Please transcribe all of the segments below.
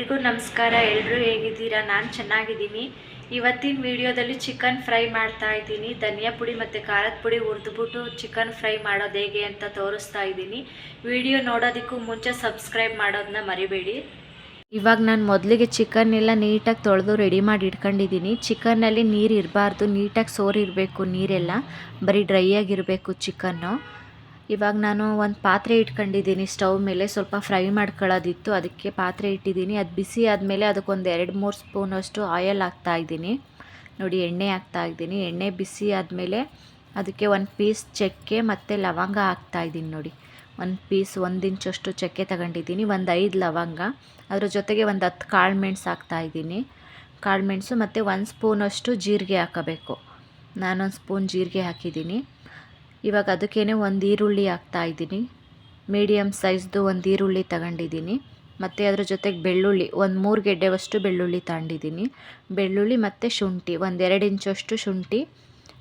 ಎಲ್ರಿಗೂ ನಮಸ್ಕಾರ. ಎಲ್ಲರೂ ಹೇಗಿದ್ದೀರಾ? ನಾನು ಚೆನ್ನಾಗಿದ್ದೀನಿ. ಇವತ್ತಿನ ವಿಡಿಯೋದಲ್ಲಿ ಚಿಕನ್ ಫ್ರೈ ಮಾಡ್ತಾ ಇದ್ದೀನಿ. ಧನಿಯಾ ಪುಡಿ ಮತ್ತು ಖಾರದ ಪುಡಿ ಹುರಿದ್ಬಿಟ್ಟು ಚಿಕನ್ ಫ್ರೈ ಮಾಡೋದು ಹೇಗೆ ಅಂತ ತೋರಿಸ್ತಾ ಇದ್ದೀನಿ. ವಿಡಿಯೋ ನೋಡೋದಕ್ಕೂ ಮುಂಚೆ ಸಬ್ಸ್ಕ್ರೈಬ್ ಮಾಡೋದನ್ನ ಮರಿಬೇಡಿ. ಇವಾಗ ನಾನು ಮೊದಲಿಗೆ ಚಿಕನ್ ಎಲ್ಲ ನೀಟಾಗಿ ತೊಳೆದು ರೆಡಿ ಮಾಡಿ ಇಟ್ಕೊಂಡಿದ್ದೀನಿ. ಚಿಕನ್ನಲ್ಲಿ ನೀರು ಇರಬಾರ್ದು. ನೀಟಾಗಿ ಸೋರಿರಬೇಕು ನೀರೆಲ್ಲ. ಬರೀ ಡ್ರೈ ಆಗಿರಬೇಕು ಚಿಕನ್ನು. ಇವಾಗ ನಾನು ಒಂದು ಪಾತ್ರೆ ಇಟ್ಕೊಂಡಿದ್ದೀನಿ ಸ್ಟವ್ ಮೇಲೆ, ಸ್ವಲ್ಪ ಫ್ರೈ ಮಾಡ್ಕೊಳ್ಳೋದಿತ್ತು, ಅದಕ್ಕೆ ಪಾತ್ರೆ ಇಟ್ಟಿದ್ದೀನಿ. ಅದು ಬಿಸಿ ಆದಮೇಲೆ ಅದಕ್ಕೊಂದು ಎರಡು ಮೂರು ಸ್ಪೂನಷ್ಟು ಆಯಲ್ ಹಾಕ್ತಾ ಇದ್ದೀನಿ. ನೋಡಿ, ಎಣ್ಣೆ ಹಾಕ್ತಾ ಇದ್ದೀನಿ. ಎಣ್ಣೆ ಬಿಸಿ ಆದಮೇಲೆ ಅದಕ್ಕೆ ಒಂದು ಪೀಸ್ ಚಕ್ಕೆ ಮತ್ತು ಲವಂಗ ಹಾಕ್ತಾ ಇದ್ದೀನಿ ನೋಡಿ. ಒಂದು ಪೀಸ್, ಒಂದು ಇಂಚಷ್ಟು ಚಕ್ಕೆ ತಗೊಂಡಿದ್ದೀನಿ, ಒಂದು ಐದು ಲವಂಗ. ಅದರ ಜೊತೆಗೆ ಒಂದು ಹತ್ತು ಕಾಳು ಮೆಣಸು ಹಾಕ್ತಾ ಇದ್ದೀನಿ. ಕಾಳು ಮೆಣಸು ಮತ್ತು ಒಂದು ಸ್ಪೂನಷ್ಟು ಜೀರಿಗೆ ಹಾಕಬೇಕು. ನಾನೊಂದು ಸ್ಪೂನ್ ಜೀರಿಗೆ ಹಾಕಿದ್ದೀನಿ. ಇವಾಗ ಅದಕ್ಕೇ ಒಂದು ಈರುಳ್ಳಿ ಹಾಕ್ತಾ ಇದ್ದೀನಿ. ಮೀಡಿಯಮ್ ಸೈಜ್ದು ಒಂದು ಈರುಳ್ಳಿ ತಗೊಂಡಿದ್ದೀನಿ. ಮತ್ತು ಅದ್ರ ಜೊತೆಗೆ ಬೆಳ್ಳುಳ್ಳಿ, ಒಂದು ಮೂರು ಗೆಡ್ಡೆವಷ್ಟು ಬೆಳ್ಳುಳ್ಳಿ ತಗೊಂಡಿದ್ದೀನಿ. ಬೆಳ್ಳುಳ್ಳಿ ಮತ್ತು ಶುಂಠಿ, ಒಂದು ಎರಡು ಇಂಚಷ್ಟು ಶುಂಠಿ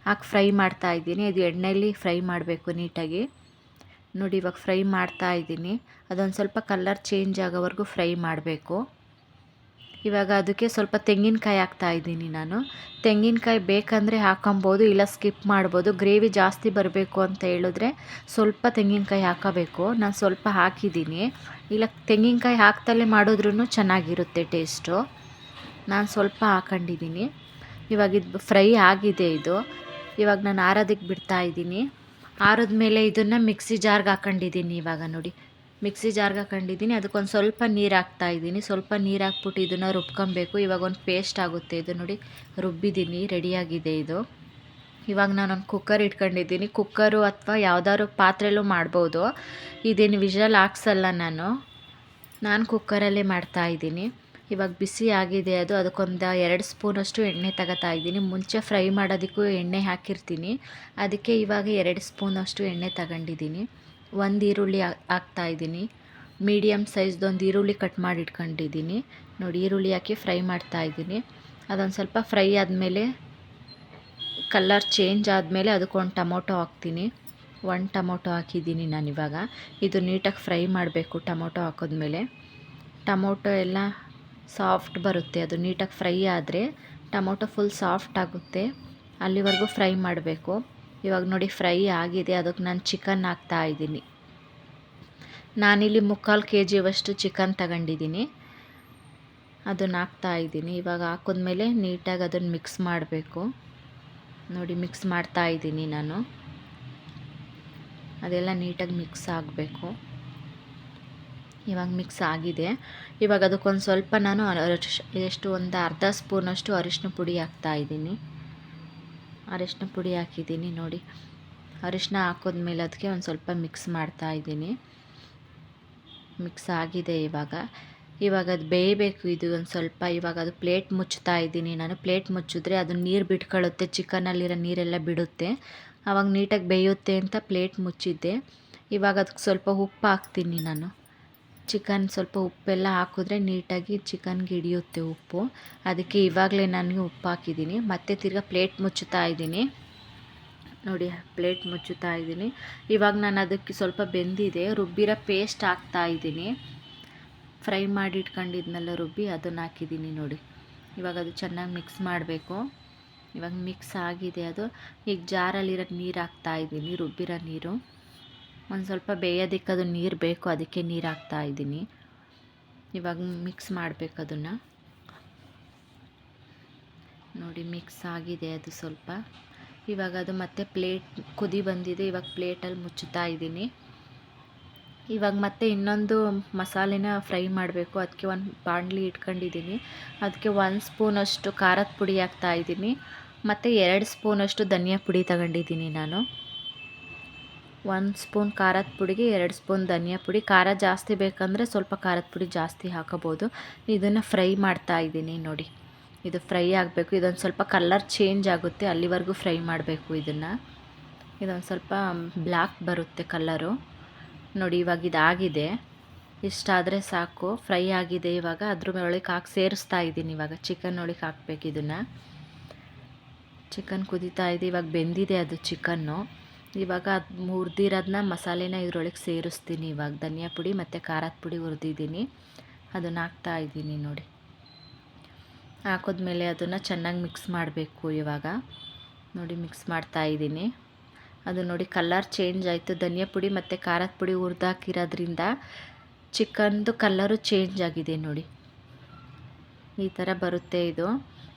ಹಾಕಿ ಫ್ರೈ ಮಾಡ್ತಾ ಇದ್ದೀನಿ. ಇದು ಎಣ್ಣೆಯಲ್ಲಿ ಫ್ರೈ ಮಾಡಬೇಕು ನೀಟಾಗಿ. ನೋಡಿ ಇವಾಗ ಫ್ರೈ ಮಾಡ್ತಾ ಇದ್ದೀನಿ. ಅದೊಂದು ಸ್ವಲ್ಪ ಕಲರ್ ಚೇಂಜ್ ಆಗೋವರೆಗೂ ಫ್ರೈ ಮಾಡಬೇಕು. ಇವಾಗ ಅದಕ್ಕೆ ಸ್ವಲ್ಪ ತೆಂಗಿನಕಾಯಿ ಹಾಕ್ತಾ ಇದ್ದೀನಿ ನಾನು. ತೆಂಗಿನಕಾಯಿ ಬೇಕಂದರೆ ಹಾಕೊಬೋದು, ಇಲ್ಲ ಸ್ಕಿಪ್ ಮಾಡ್ಬೋದು. ಗ್ರೇವಿ ಜಾಸ್ತಿ ಬರಬೇಕು ಅಂತ ಹೇಳಿದ್ರೆ ಸ್ವಲ್ಪ ತೆಂಗಿನಕಾಯಿ ಹಾಕಬೇಕು. ನಾನು ಸ್ವಲ್ಪ ಹಾಕಿದ್ದೀನಿ. ಇಲ್ಲ, ತೆಂಗಿನಕಾಯಿ ಹಾಕ್ತಲೇ ಮಾಡಿದ್ರೂ ಚೆನ್ನಾಗಿರುತ್ತೆ ಟೇಸ್ಟು. ನಾನು ಸ್ವಲ್ಪ ಹಾಕೊಂಡಿದ್ದೀನಿ. ಇವಾಗ ಇದು ಫ್ರೈ ಆಗಿದೆ ಇದು. ಇವಾಗ ನಾನು ಆರೋದಕ್ಕೆ ಬಿಡ್ತಾ ಇದ್ದೀನಿ. ಆರಿದ್ಮೇಲೆ ಇದನ್ನು ಮಿಕ್ಸಿ ಜಾರ್ಗೆ ಹಾಕೊಂಡಿದ್ದೀನಿ ಇವಾಗ ನೋಡಿ. ಮಿಕ್ಸಿ ಜಾರ್ಗೆ ಹಾಕೊಂಡಿದ್ದೀನಿ. ಅದಕ್ಕೊಂದು ಸ್ವಲ್ಪ ನೀರು ಹಾಕ್ತಾ ಇದ್ದೀನಿ. ಸ್ವಲ್ಪ ನೀರು ಹಾಕ್ಬಿಟ್ಟು ಇದನ್ನು ರುಬ್ಕೊಬೇಕು. ಇವಾಗ ಒಂದು ಪೇಸ್ಟ್ ಆಗುತ್ತೆ. ಇದು ನೋಡಿ, ರುಬ್ಬಿದ್ದೀನಿ. ರೆಡಿಯಾಗಿದೆ ಇದು. ಇವಾಗ ನಾನೊಂದು ಕುಕ್ಕರ್ ಇಟ್ಕೊಂಡಿದ್ದೀನಿ. ಕುಕ್ಕರು ಅಥವಾ ಯಾವ್ದಾದ್ರು ಪಾತ್ರೆಲೂ ಮಾಡ್ಬೋದು. ಇದೇನು ವಿಷಲ್ ಹಾಕ್ಸಲ್ಲ ನಾನು. ನಾನು ಕುಕ್ಕರಲ್ಲೇ ಮಾಡ್ತಾ ಇದ್ದೀನಿ. ಇವಾಗ ಬಿಸಿ ಆಗಿದೆ ಅದು. ಅದಕ್ಕೊಂದು ಎರಡು ಸ್ಪೂನಷ್ಟು ಎಣ್ಣೆ ತಗೋತಾ ಇದ್ದೀನಿ. ಮುಂಚೆ ಫ್ರೈ ಮಾಡೋದಕ್ಕೂ ಎಣ್ಣೆ ಹಾಕಿರ್ತೀನಿ. ಅದಕ್ಕೆ ಇವಾಗ ಎರಡು ಸ್ಪೂನಷ್ಟು ಎಣ್ಣೆ ತಗೊಂಡಿದ್ದೀನಿ. ಒಂದು ಈರುಳ್ಳಿ ಹಾಕ್ತಾ ಇದ್ದೀನಿ. ಮೀಡಿಯಮ್ ಸೈಜ್ದೊಂದು ಈರುಳ್ಳಿ ಕಟ್ ಮಾಡಿ ಇಟ್ಕೊಂಡಿದ್ದೀನಿ. ನೋಡಿ, ಈರುಳ್ಳಿ ಹಾಕಿ ಫ್ರೈ ಮಾಡ್ತಾ ಇದ್ದೀನಿ. ಅದೊಂದು ಸ್ವಲ್ಪ ಫ್ರೈ ಆದಮೇಲೆ ಕಲ್ಲರ್ ಚೇಂಜ್ ಆದಮೇಲೆ ಅದಕ್ಕೊಂದು ಟೊಮೊಟೊ ಹಾಕ್ತೀನಿ. ಒಂದು ಟೊಮೊಟೊ ಹಾಕಿದ್ದೀನಿ ನಾನು ಇವಾಗ. ಇದು ನೀಟಾಗಿ ಫ್ರೈ ಮಾಡಬೇಕು ಟೊಮೊಟೊ ಹಾಕಿದ್ಮೇಲೆ. ಟೊಮೊಟೊ ಎಲ್ಲ ಸಾಫ್ಟ್ ಬರುತ್ತೆ. ಅದು ನೀಟಾಗಿ ಫ್ರೈ ಆದರೆ ಟೊಮೊಟೊ ಫುಲ್ ಸಾಫ್ಟ್ ಆಗುತ್ತೆ. ಅಲ್ಲಿವರೆಗೂ ಫ್ರೈ ಮಾಡಬೇಕು. ಇವಾಗ ನೋಡಿ ಫ್ರೈ ಆಗಿದೆ, ಅದಕ್ಕೆ ನಾನು ಚಿಕನ್ ಹಾಕ್ತಾ ಇದ್ದೀನಿ. ನಾನಿಲ್ಲಿ ಮುಕ್ಕಾಲು ಕೆ ಜಿಯವಷ್ಟು ಚಿಕನ್ ತಗೊಂಡಿದ್ದೀನಿ. ಅದನ್ನು ಹಾಕ್ತಾ ಇದ್ದೀನಿ. ಇವಾಗ ಹಾಕಿದ್ಮೇಲೆ ನೀಟಾಗಿ ಅದನ್ನು ಮಿಕ್ಸ್ ಮಾಡಬೇಕು. ನೋಡಿ ಮಿಕ್ಸ್ ಮಾಡ್ತಾ ಇದ್ದೀನಿ ನಾನು. ಅದೆಲ್ಲ ನೀಟಾಗಿ ಮಿಕ್ಸ್ ಆಗಬೇಕು. ಇವಾಗ ಮಿಕ್ಸ್ ಆಗಿದೆ. ಇವಾಗ ಅದಕ್ಕೊಂದು ಸ್ವಲ್ಪ ನಾನು ಎಷ್ಟು ಒಂದು ಅರ್ಧ ಸ್ಪೂನಷ್ಟು ಅರಿಶಿನ ಪುಡಿ ಹಾಕ್ತಾ ಇದ್ದೀನಿ. ಅರಿಶಿನ ಪುಡಿ ಹಾಕಿದ್ದೀನಿ ನೋಡಿ. ಅರಿಶಿನ ಹಾಕಿದ್ಮೇಲೆ ಅದಕ್ಕೆ ಒಂದು ಸ್ವಲ್ಪ ಮಿಕ್ಸ್ ಮಾಡ್ತಾ ಇದ್ದೀನಿ. ಮಿಕ್ಸ್ ಆಗಿದೆ ಇವಾಗ. ಇವಾಗ ಅದು ಬೇಯಬೇಕು ಇದು ಒಂದು ಸ್ವಲ್ಪ. ಇವಾಗ ಅದು ಪ್ಲೇಟ್ ಮುಚ್ಚುತ್ತಾ ಇದ್ದೀನಿ ನಾನು. ಪ್ಲೇಟ್ ಮುಚ್ಚಿದ್ರೆ ಅದು ನೀರು ಬಿಟ್ಕೊಳ್ಳುತ್ತೆ. ಚಿಕನಲ್ಲಿರೋ ನೀರೆಲ್ಲ ಬಿಡುತ್ತೆ. ಆವಾಗ ನೀಟಾಗಿ ಬೇಯುತ್ತೆ ಅಂತ ಪ್ಲೇಟ್ ಮುಚ್ಚಿದ್ದೆ. ಇವಾಗ ಅದಕ್ಕೆ ಸ್ವಲ್ಪ ಉಪ್ಪು ಹಾಕ್ತೀನಿ ನಾನು. ಚಿಕನ್ ಸ್ವಲ್ಪ ಉಪ್ಪೆಲ್ಲ ಹಾಕಿದ್ರೆ ನೀಟಾಗಿ ಚಿಕನ್ಗೆ ಹಿಡಿಯುತ್ತೆ ಉಪ್ಪು. ಅದಕ್ಕೆ ಇವಾಗಲೇ ನನಗೆ ಉಪ್ಪು ಹಾಕಿದ್ದೀನಿ. ಮತ್ತೆ ತಿರ್ಗಿ ಪ್ಲೇಟ್ ಮುಚ್ಚುತ್ತಾ ಇದ್ದೀನಿ. ನೋಡಿ, ಪ್ಲೇಟ್ ಮುಚ್ಚುತ್ತಾ ಇದ್ದೀನಿ. ಇವಾಗ ನಾನು ಅದಕ್ಕೆ ಸ್ವಲ್ಪ ಬೆಂದಿದೆ. ರುಬ್ಬಿರೋ ಪೇಸ್ಟ್ ಹಾಕ್ತಾ ಇದ್ದೀನಿ. ಫ್ರೈ ಮಾಡಿ ಇಟ್ಕೊಂಡಿದ್ಮೇಲೆ ರುಬ್ಬಿ, ಅದನ್ನು ಹಾಕಿದ್ದೀನಿ ನೋಡಿ. ಇವಾಗ ಅದು ಚೆನ್ನಾಗಿ ಮಿಕ್ಸ್ ಮಾಡಬೇಕು. ಇವಾಗ ಮಿಕ್ಸ್ ಆಗಿದೆ ಅದು. ಈಗ ಜಾರಲ್ಲಿರೋ ನೀರು ಹಾಕ್ತಾ ಇದ್ದೀನಿ, ರುಬ್ಬಿರೋ ನೀರು. ಒಂದು ಸ್ವಲ್ಪ ಬೇಯೋದಕ್ಕೆ ಅದು ನೀರು ಬೇಕು, ಅದಕ್ಕೆ ನೀರು ಹಾಕ್ತಾ ಇದ್ದೀನಿ. ಇವಾಗ ಮಿಕ್ಸ್ ಮಾಡಬೇಕು ಅದನ್ನು. ನೋಡಿ ಮಿಕ್ಸ್ ಆಗಿದೆ ಅದು ಸ್ವಲ್ಪ. ಇವಾಗ ಅದು ಮತ್ತೆ ಪ್ಲೇಟ್ ಕುದಿ ಬಂದಿದೆ, ಇವಾಗ ಪ್ಲೇಟಲ್ಲಿ ಮುಚ್ಚುತ್ತಾ ಇದ್ದೀನಿ. ಇವಾಗ ಮತ್ತೆ ಇನ್ನೊಂದು ಮಸಾಲೆನ ಫ್ರೈ ಮಾಡಬೇಕು. ಅದಕ್ಕೆ ಒಂದು ಬಾಣಲಿ ಇಟ್ಕೊಂಡಿದ್ದೀನಿ. ಅದಕ್ಕೆ ಒಂದು ಸ್ಪೂನಷ್ಟು ಖಾರದ ಪುಡಿ ಹಾಕ್ತಾ ಇದ್ದೀನಿ. ಮತ್ತು ಎರಡು ಸ್ಪೂನಷ್ಟು ಧನಿಯಾ ಪುಡಿ ತಗೊಂಡಿದ್ದೀನಿ ನಾನು. ಒಂದು ಸ್ಪೂನ್ ಖಾರದ ಪುಡಿಗೆ ಎರಡು ಸ್ಪೂನ್ ಧನಿಯಾ ಪುಡಿ. ಖಾರ ಜಾಸ್ತಿ ಬೇಕಂದರೆ ಸ್ವಲ್ಪ ಖಾರದ ಪುಡಿ ಜಾಸ್ತಿ ಹಾಕೋಬೋದು ಇದನ್ನು ಫ್ರೈ ಮಾಡ್ತಾ ಇದ್ದೀನಿ ನೋಡಿ. ಇದು ಫ್ರೈ ಆಗಬೇಕು. ಇದೊಂದು ಸ್ವಲ್ಪ ಕಲರ್ ಚೇಂಜ್ ಆಗುತ್ತೆ. ಅಲ್ಲಿವರೆಗೂ ಫ್ರೈ ಮಾಡಬೇಕು ಇದನ್ನು. ಇದೊಂದು ಸ್ವಲ್ಪ ಬ್ಲ್ಯಾಕ್ ಬರುತ್ತೆ ಕಲ್ಲರು ನೋಡಿ, ಇವಾಗ ಇದಾಗಿದೆ. ಇಷ್ಟಾದರೆ ಸಾಕು. ಫ್ರೈ ಆಗಿದೆ ಇವಾಗ. ಅದ್ರ ಒಳಗೆ ಹಾಕಿ ಸೇರಿಸ್ತಾ ಇದ್ದೀನಿ ಇವಾಗ. ಚಿಕನ್ ಒಳಗೆ ಹಾಕ್ಬೇಕು ಇದನ್ನು. ಚಿಕನ್ ಕುದೀತಾ ಇದೆ. ಇವಾಗ ಬೆಂದಿದೆ ಅದು ಚಿಕನ್ನು. ಇವಾಗ ಅದು ಹುರ್ದಿರೋದನ್ನ ಮಸಾಲೆನ ಇದ್ರೊಳಗೆ ಸೇರಿಸ್ತೀನಿ. ಇವಾಗ ಧನಿಯಾ ಪುಡಿ ಮತ್ತು ಖಾರದ ಪುಡಿ ಹುರಿದಿದ್ದೀನಿ. ಅದನ್ನು ಹಾಕ್ತಾ ಇದ್ದೀನಿ ನೋಡಿ. ಹಾಕಿದ್ಮೇಲೆ ಅದನ್ನು ಚೆನ್ನಾಗಿ ಮಿಕ್ಸ್ ಮಾಡಬೇಕು ಇವಾಗ. ನೋಡಿ ಮಿಕ್ಸ್ ಮಾಡ್ತಾ ಇದ್ದೀನಿ. ಅದು ನೋಡಿ ಕಲರ್ ಚೇಂಜ್ ಆಯಿತು. ಧನಿಯಾ ಪುಡಿ ಮತ್ತು ಖಾರದ ಪುಡಿ ಹುರಿದಾಕಿರೋದ್ರಿಂದ ಚಿಕನ್ದು ಕಲ್ಲರು ಚೇಂಜ್ ಆಗಿದೆ ನೋಡಿ. ಈ ಥರ ಬರುತ್ತೆ ಇದು.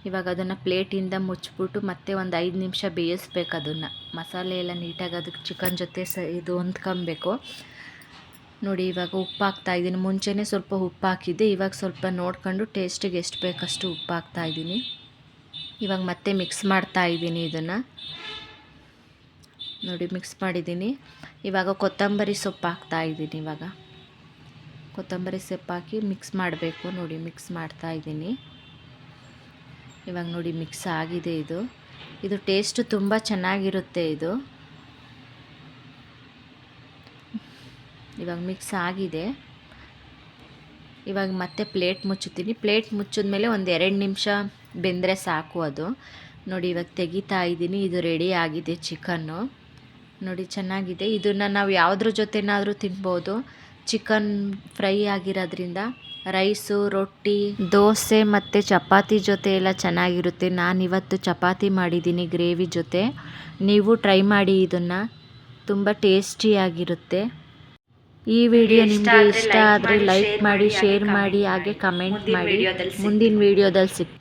ಇವಾಗ ಅದನ್ನು ಪ್ಲೇಟಿಂದ ಮುಚ್ಚಿಬಿಟ್ಟು ಮತ್ತೆ ಒಂದು ಐದು ನಿಮಿಷ ಬೇಯಿಸ್ಬೇಕು ಅದನ್ನು. ಮಸಾಲೆ ಎಲ್ಲ ನೀಟಾಗಿ ಅದಕ್ಕೆ ಚಿಕನ್ ಜೊತೆ ಸ ಇದು ಹೊಂದ್ಕೊಬೇಕು. ನೋಡಿ ಇವಾಗ ಉಪ್ಪು ಹಾಕ್ತಾ ಇದ್ದೀನಿ. ಮುಂಚೆನೇ ಸ್ವಲ್ಪ ಉಪ್ಪು ಹಾಕಿದ್ದೆ. ಇವಾಗ ಸ್ವಲ್ಪ ನೋಡ್ಕೊಂಡು ಟೇಸ್ಟಿಗೆ ಎಷ್ಟು ಬೇಕಷ್ಟು ಉಪ್ಪು ಹಾಕ್ತಾ ಇದ್ದೀನಿ. ಇವಾಗ ಮತ್ತೆ ಮಿಕ್ಸ್ ಮಾಡ್ತಾ ಇದ್ದೀನಿ ಇದನ್ನು. ನೋಡಿ ಮಿಕ್ಸ್ ಮಾಡಿದ್ದೀನಿ. ಇವಾಗ ಕೊತ್ತಂಬರಿ ಸೊಪ್ಪು ಹಾಕ್ತಾ ಇದ್ದೀನಿ ಇವಾಗ. ಕೊತ್ತಂಬರಿ ಸೊಪ್ಪು ಹಾಕಿ ಮಿಕ್ಸ್ ಮಾಡಬೇಕು. ನೋಡಿ ಮಿಕ್ಸ್ ಮಾಡ್ತಾ ಇದ್ದೀನಿ. ಇವಾಗ ನೋಡಿ ಮಿಕ್ಸ್ ಆಗಿದೆ ಇದು. ಇದು ಟೇಸ್ಟ್ ತುಂಬ ಚೆನ್ನಾಗಿರುತ್ತೆ ಇದು. ಇವಾಗ ಮಿಕ್ಸ್ ಆಗಿದೆ. ಇವಾಗ ಮತ್ತೆ ಪ್ಲೇಟ್ ಮುಚ್ಚುತ್ತೀನಿ. ಪ್ಲೇಟ್ ಮುಚ್ಚಿದ್ಮೇಲೆ ಒಂದು ಎರಡು ನಿಮಿಷ ಬೆಂದರೆ ಸಾಕು ಅದು. ನೋಡಿ ಇವಾಗ ತೆಗಿತಾ ಇದ್ದೀನಿ. ಇದು ರೆಡಿ ಆಗಿದೆ ಚಿಕನ್ನು. ನೋಡಿ ಚೆನ್ನಾಗಿದೆ. ಇದನ್ನು ನಾವು ಯಾವುದ್ರ ಜೊತೆನಾದರೂ ತಿನ್ಬೋದು. ಚಿಕನ್ ಫ್ರೈ ಆಗಿರೋದ್ರಿಂದ ರೈಸು ರೊಟ್ಟಿ ದೋಸೆ ಮತ್ತು ಚಪಾತಿ ಜೊತೆ ಎಲ್ಲ ಚೆನ್ನಾಗಿರುತ್ತೆ. ನಾನಿವತ್ತು ಚಪಾತಿ ಮಾಡಿದ್ದೀನಿ ಗ್ರೇವಿ ಜೊತೆ. ನೀವು ಟ್ರೈ ಮಾಡಿ ಇದನ್ನು ತುಂಬ ಟೇಸ್ಟಿಯಾಗಿರುತ್ತೆ ಈ ವಿಡಿಯೋ ನಿಮಗೆ ಇಷ್ಟ ಆದರೆ ಲೈಕ್ ಮಾಡಿ ಶೇರ್ ಮಾಡಿ ಹಾಗೆ ಕಮೆಂಟ್ ಮಾಡಿ. ಮುಂದಿನ ವಿಡಿಯೋದಲ್ಲಿ ಸಿಗ್ತೀನಿ.